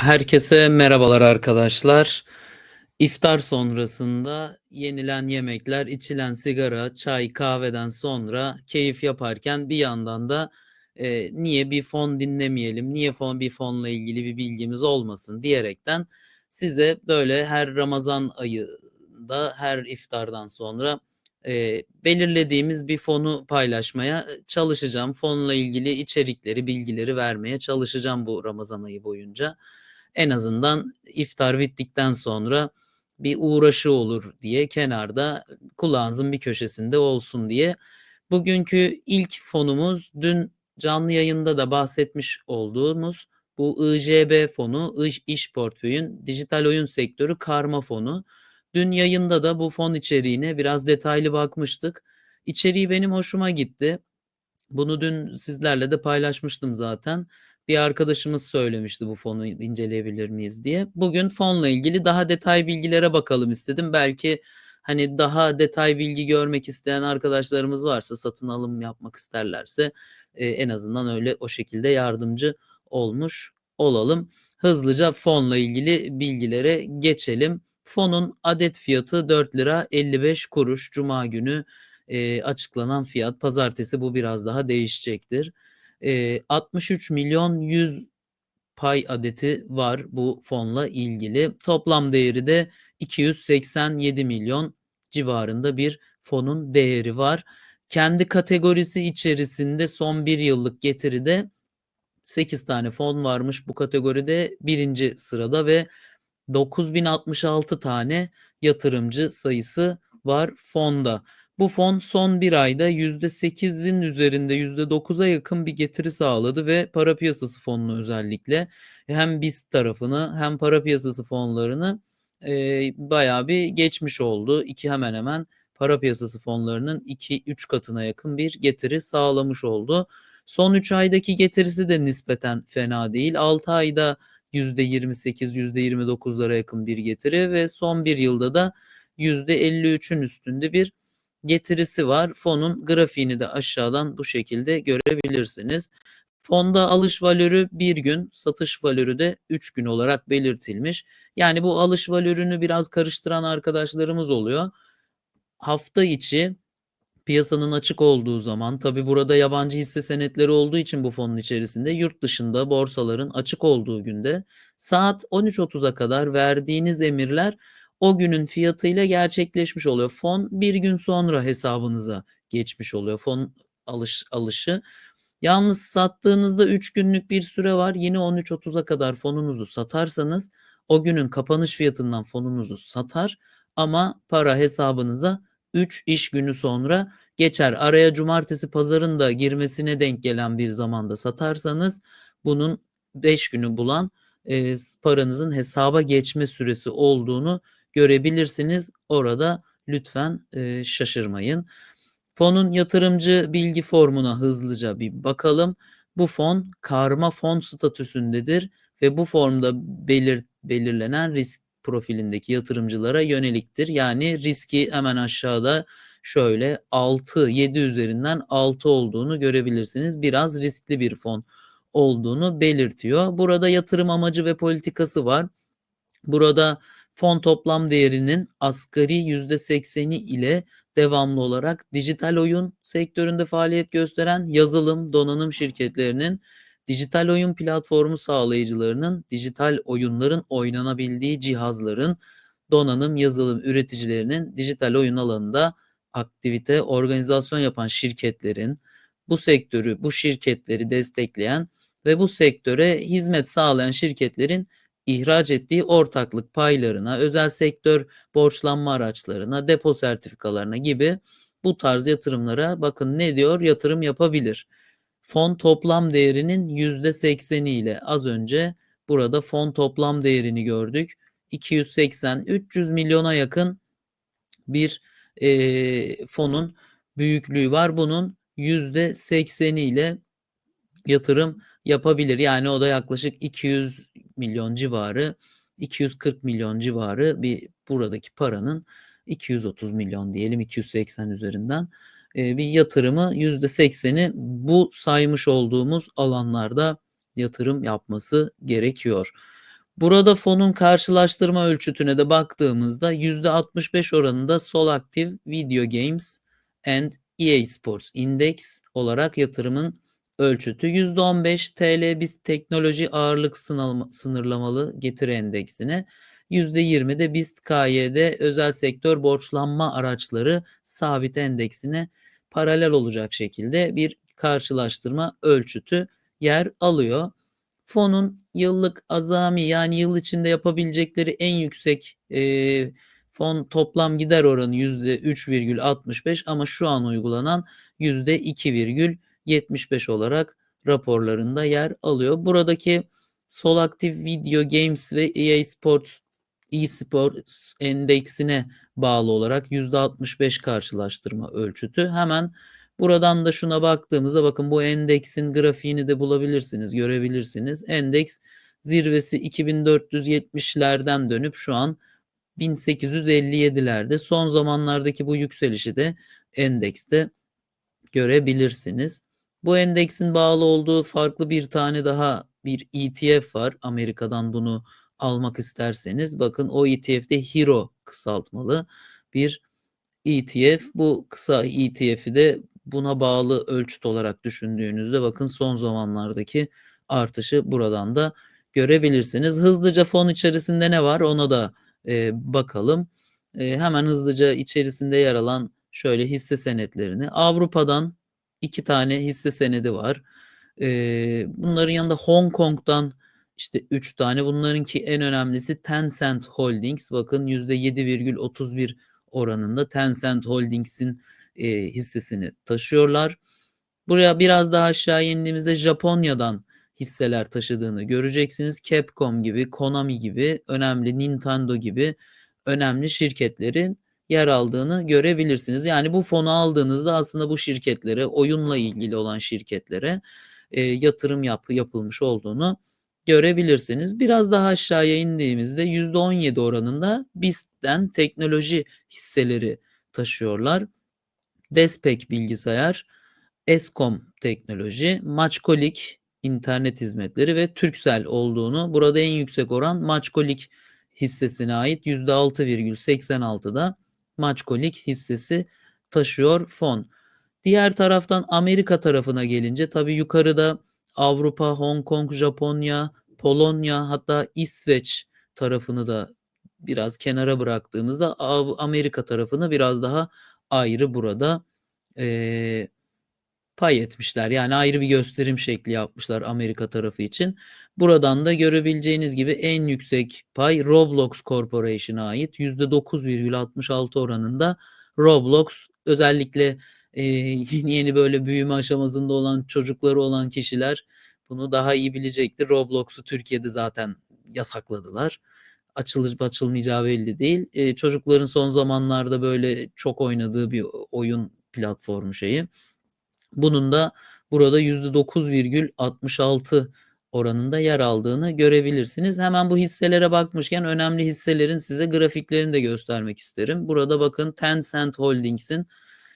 Herkese merhabalar arkadaşlar. İftar sonrasında yenilen yemekler, içilen sigara, çay, kahveden sonra keyif yaparken bir yandan da, eee, niye bir fon dinlemeyelim, niye fon bir fonla ilgili bir bilgimiz olmasın diyerekten size böyle her Ramazan ayında, her iftardan sonra, eee, belirlediğimiz bir fonu paylaşmaya, çalışacağım. Fonla ilgili içerikleri, bilgileri vermeye çalışacağım bu Ramazan ayı boyunca. En azından iftar bittikten sonra bir uğraşı olur diye kenarda, kulağınızın bir köşesinde olsun diye. Bugünkü ilk fonumuz dün canlı yayında da bahsetmiş olduğumuz bu IJB fonu, İş İş Portföy'ün dijital oyun sektörü karma fonu. Dün yayında da bu fon içeriğine biraz detaylı bakmıştık. İçeriği benim hoşuma gitti. Bunu dün sizlerle de paylaşmıştım zaten. Bir arkadaşımız söylemişti bu fonu inceleyebilir miyiz diye. Bugün fonla ilgili daha detay bilgilere bakalım istedim. Belki, hani, daha detay bilgi görmek isteyen arkadaşlarımız varsa, satın alım yapmak isterlerse, eee, en azından öyle o şekilde yardımcı olmuş olalım. Hızlıca fonla ilgili bilgilere geçelim. Fonun adet fiyatı £4.55 Cuma günü, eee, açıklanan fiyat. Pazartesi bu biraz daha değişecektir. Eee, 63.100.000 pay adeti var bu fonla ilgili. Toplam değeri de 287.000.000 civarında bir fonun değeri var. Kendi kategorisi içerisinde son 1 yıllık getiride 8 tane fon varmış bu kategoride 1. sırada ve 9.066 tane yatırımcı sayısı var fonda. Bu fon son 1 ayda %8'in üzerinde %9'a yakın bir getiri sağladı ve para piyasası fonunu özellikle hem BIST tarafını hem para piyasası fonlarını, eee, bayağı bir geçmiş oldu. 2 hemen hemen para piyasası fonlarının 2-3 katına yakın bir getiri sağlamış oldu. Son 3 aydaki getirisi de nispeten fena değil. 6 ayda %28, %29'lara yakın bir getiri ve son 1 yılda da %53'ün üstünde bir getirisi var. Fonun grafiğini de aşağıdan bu şekilde görebilirsiniz. Fonda alış valörü 1 gün, satış valörü de 3 gün olarak belirtilmiş. Yani bu alış valörünü biraz karıştıran arkadaşlarımız oluyor. Hafta içi piyasanın açık olduğu zaman, tabii burada yabancı hisse senetleri olduğu için bu fonun içerisinde yurt dışında borsaların açık olduğu günde saat 13.30'a kadar verdiğiniz emirler o günün fiyatıyla gerçekleşmiş oluyor. Fon 1 gün sonra hesabınıza geçmiş oluyor fon alış alışı. Yalnız sattığınızda 3 günlük bir süre var. Yine 13.30'a kadar fonunuzu satarsanız o günün kapanış fiyatından fonunuzu satar ama para hesabınıza 3 iş günü sonra geçer. Araya cumartesi, pazarın da girmesine denk gelen bir zamanda satarsanız bunun 5 günü bulan, s paranızın hesaba geçme süresi olduğunu görebilirsiniz. Orada lütfen, eee, şaşırmayın. Fonun yatırımcı bilgi formuna hızlıca bir bakalım. Bu fon karma fon statüsündedir ve bu formda belir belirlenen risk profilindeki yatırımcılara yöneliktir. Yani riski hemen aşağıda şöyle 6, 7 üzerinden 6 olduğunu görebilirsiniz. Biraz riskli bir fon olduğunu belirtiyor. Burada yatırım amacı ve politikası var. Burada fon toplam değerinin asgari %80'i ile devamlı olarak dijital oyun sektöründe faaliyet gösteren yazılım, donanım şirketlerinin, dijital oyun platformu sağlayıcılarının, dijital oyunların oynanabildiği cihazların, donanım, yazılım üreticilerinin dijital oyun alanında aktivite, organizasyon yapan şirketlerin, bu sektörü, bu şirketleri destekleyen ve bu sektöre hizmet sağlayan şirketlerin ihraç ettiği ortaklık paylarına, özel sektör borçlanma araçlarına, depo sertifikalarına gibi bu tarz yatırımlara bakın ne diyor? Yatırım yapabilir. Fon toplam değerinin %80'i ile az önce burada fon toplam değerini gördük. 280-300 milyona yakın bir, eee, fonun büyüklüğü var. Bunun %80'i ile yatırım yapabilir. Yani o da yaklaşık 200.000.000 civarı, 240.000.000 civarı bir buradaki paranın 230.000.000 diyelim 280 üzerinden, eee, bir yatırımı %80'i bu saymış olduğumuz alanlarda yatırım yapması gerekiyor. Burada fonun karşılaştırma ölçütüne de baktığımızda %65 oranında Solactive Video Games and EA Sports Index olarak yatırımın ölçütü. %15 TL BIST Teknoloji Ağırlık Sınırlamalı Getiri Endeksine, %20 de BIST KYD Özel Sektör Borçlanma Araçları Sabit Endeksine paralel olacak şekilde bir karşılaştırma ölçütü yer alıyor. Fonun yıllık azami yani yıl içinde yapabilecekleri en yüksek eee, fon toplam gider oranı %3,65 ama şu an uygulanan %2,75 olarak raporlarında yer alıyor. Buradaki Solactive Video Games ve EA Sports eSports endeksine bağlı olarak %65 karşılaştırma ölçütü. Hemen buradan da şuna baktığımızda bakın bu endeksin grafiğini de bulabilirsiniz, görebilirsiniz. Endeks zirvesi 2470'lerden dönüp şu an 1857'lerde. Son zamanlardaki bu yükselişi de endekste görebilirsiniz. Bu endeksin bağlı olduğu farklı bir tane daha bir ETF var. Amerika'dan bunu almak isterseniz bakın o ETF'de HERO kısaltmalı bir ETF. Bu kısa ETF'i de buna bağlı ölçüt olarak düşündüğünüzde bakın son zamanlardaki artışı buradan da görebilirsiniz. Hızlıca fon içerisinde ne var ona da e, bakalım. E, hemen hızlıca içerisinde yer alan şöyle hisse senetlerini. Avrupa'dan iki tane hisse senedi var. E, bunların yanında Hong Kong'dan işte 3 tane. Bunlarınki en önemlisi Tencent Holdings. Bakın %7,31 oranında Tencent Holdings'in e, hissesini taşıyorlar. Buraya biraz daha aşağı indiğimizde Japonya'dan hisseler taşıdığını göreceksiniz. Capcom gibi, Konami gibi, önemli Nintendo gibi önemli şirketlerin yer aldığını görebilirsiniz. Yani bu fonu aldığınızda aslında bu şirketlere, oyunla ilgili olan şirketlere e, yatırım yap, yapılmış olduğunu görebilirsiniz. Biraz daha aşağıya indiğimizde %17 oranında BIST'ten teknoloji hisseleri taşıyorlar. Despek Bilgisayar, Eskom Teknoloji, Maçkolik internet hizmetleri ve Turkcell olduğunu burada en yüksek oran Maçkolik hissesine ait %6,86'da Maçkolik hissesi taşıyor fon. Diğer taraftan Amerika tarafına gelince tabii yukarıda Avrupa, Hong Kong, Japonya, Polonya hatta İsveç tarafını da biraz kenara bıraktığımızda Amerika tarafını biraz daha ayrı burada e, pay etmişler. Yani ayrı bir gösterim şekli yapmışlar Amerika tarafı için. Buradan da görebileceğiniz gibi en yüksek pay Roblox Corporation'a ait %9,66 oranında Roblox özellikle e, yeni yeni böyle büyüme aşamasında olan çocukları olan kişiler bunu daha iyi bilecektir. Roblox'u Türkiye'de zaten yasakladılar. Açılıp açılmayacağı belli değil. E, çocukların son zamanlarda böyle çok oynadığı bir oyun platformu şeyi. Bunun da burada %9,66 oranında yer aldığını görebilirsiniz. Hemen bu hisselere bakmışken önemli hisselerin size grafiklerini de göstermek isterim. Burada bakın Tencent Holdings'in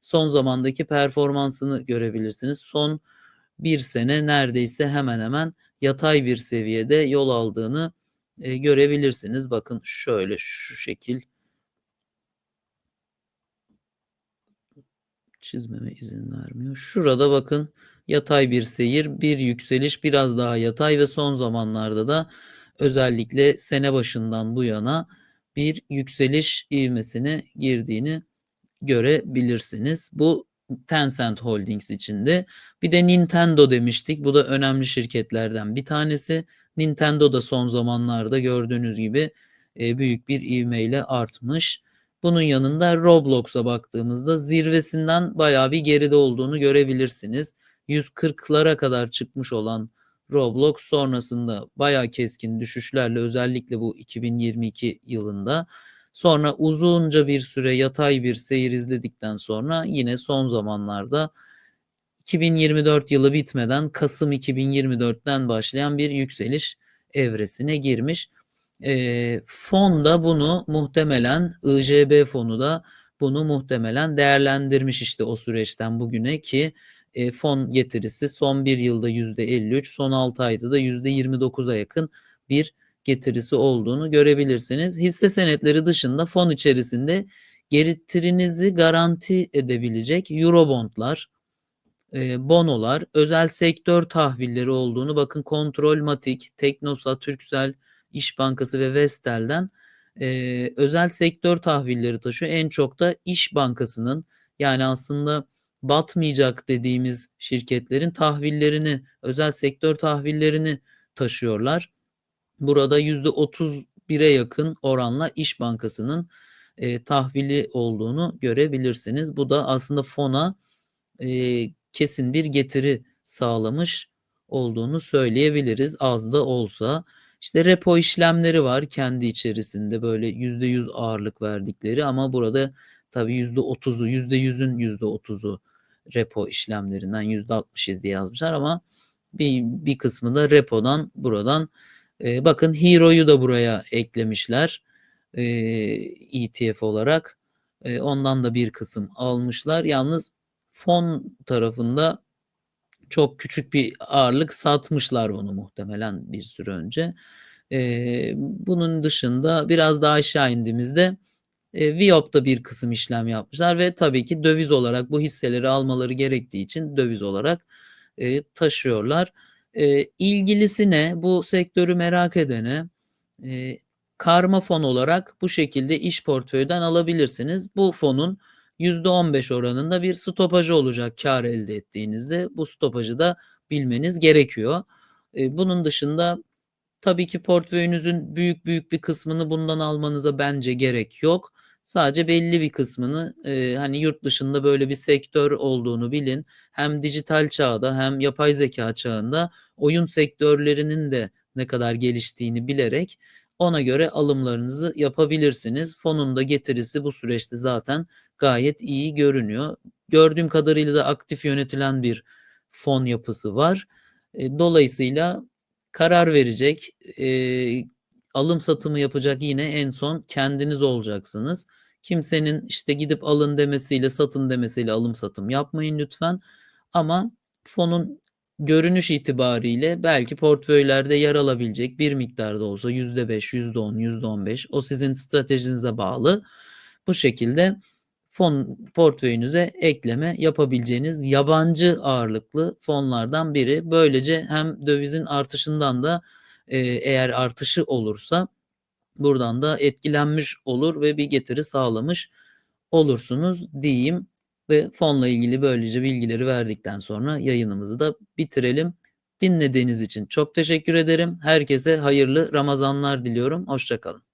son zamandaki performansını görebilirsiniz. Son bir sene neredeyse hemen hemen yatay bir seviyede yol aldığını e, görebilirsiniz. Bakın şöyle şu şekil çizmeme izin vermiyor. Şurada bakın yatay bir seyir, bir yükseliş, biraz daha yatay ve son zamanlarda da özellikle sene başından bu yana bir yükseliş ivmesine girdiğini görebilirsiniz. Bu Tencent Holdings içinde. Bir de Nintendo demiştik. Bu da önemli şirketlerden bir tanesi. Nintendo da son zamanlarda gördüğünüz gibi e, büyük bir ivmeyle artmış. Bunun yanında Roblox'a baktığımızda zirvesinden bayağı bir geride olduğunu görebilirsiniz. 140'lara kadar çıkmış olan Roblox sonrasında bayağı keskin düşüşlerle özellikle bu 2022 yılında sonra uzunca bir süre yatay bir seyir izledikten sonra yine son zamanlarda 2024 yılı bitmeden Kasım 2024'ten başlayan bir yükseliş evresine girmiş. E, fon da bunu muhtemelen IJB fonu da bunu muhtemelen değerlendirmiş işte o süreçten bugüne ki e, fon getirisi son bir yılda %53, son 6 ayda da %29'a yakın bir getirisi olduğunu görebilirsiniz. Hisse senetleri dışında fon içerisinde getirinizi garanti edebilecek Eurobond'lar, eee, bonolar, özel sektör tahvilleri olduğunu bakın Kontrolmatik, Teknosa, Turkcell, İş Bankası ve Vestel'den, eee, özel sektör tahvilleri taşıyor. En çok da İş Bankası'nın yani aslında batmayacak dediğimiz şirketlerin tahvillerini, özel sektör tahvillerini taşıyorlar. Burada %31'e yakın oranla İş Bankası'nın, eee, tahvili olduğunu görebilirsiniz. Bu da aslında fona, eee, kesin bir getiri sağlamış olduğunu söyleyebiliriz az da olsa. İşte repo işlemleri var kendi içerisinde böyle %100 ağırlık verdikleri ama burada tabii %30'u, %100'ün %30'u repo işlemlerinden %67 yazmışlar ama bir bir kısmı da repodan buradan. Eee, bakın HERO'yu da buraya eklemişler, eee, ETF olarak. Eee, ondan da bir kısım almışlar. Yalnız fon tarafında çok küçük bir ağırlık satmışlar bunu muhtemelen bir süre önce. Eee, bunun dışında biraz daha aşağı indiğimizde, eee, VIOP'ta bir kısım işlem yapmışlar ve tabii ki döviz olarak bu hisseleri almaları gerektiği için döviz olarak, eee, taşıyorlar. Eee, ilgilisine, bu sektörü merak edene, eee, karma fon olarak bu şekilde iş portföyden alabilirsiniz. Bu fonun %15 oranında bir stopajı olacak kâr elde ettiğinizde. Bu stopajı da bilmeniz gerekiyor. Eee, bunun dışında tabii ki portföyünüzün büyük büyük bir kısmını bundan almanıza bence gerek yok. Sadece belli bir kısmını, eee, hani, yurt dışında böyle bir sektör olduğunu bilin. Hem dijital çağda hem yapay zekâ çağında oyun sektörlerinin de ne kadar geliştiğini bilerek ona göre alımlarınızı yapabilirsiniz. Fonun da getirisi bu süreçte zaten gayet iyi görünüyor. Gördüğüm kadarıyla da aktif yönetilen bir fon yapısı var. Eee, dolayısıyla karar verecek, eee, alım satımı yapacak yine en son kendiniz olacaksınız. Kimsenin, işte, gidip alın demesiyle, satın demesiyle alım satım yapmayın lütfen ama fonun görünüş itibariyle belki portföylerde yer alabilecek bir miktar da olsa %5, %10, %15 o sizin stratejinize bağlı. Bu şekilde fon portföyünüze ekleme yapabileceğiniz yabancı ağırlıklı fonlardan biri. Böylece hem dövizin artışından da, eee, eğer artışı olursa buradan da etkilenmiş olur ve bir getiri sağlamış olursunuz diyeyim ve fonla ilgili böylece bilgileri verdikten sonra yayınımızı da bitirelim. Dinlediğiniz için çok teşekkür ederim. Herkese hayırlı Ramazanlar diliyorum. Hoşça kalın.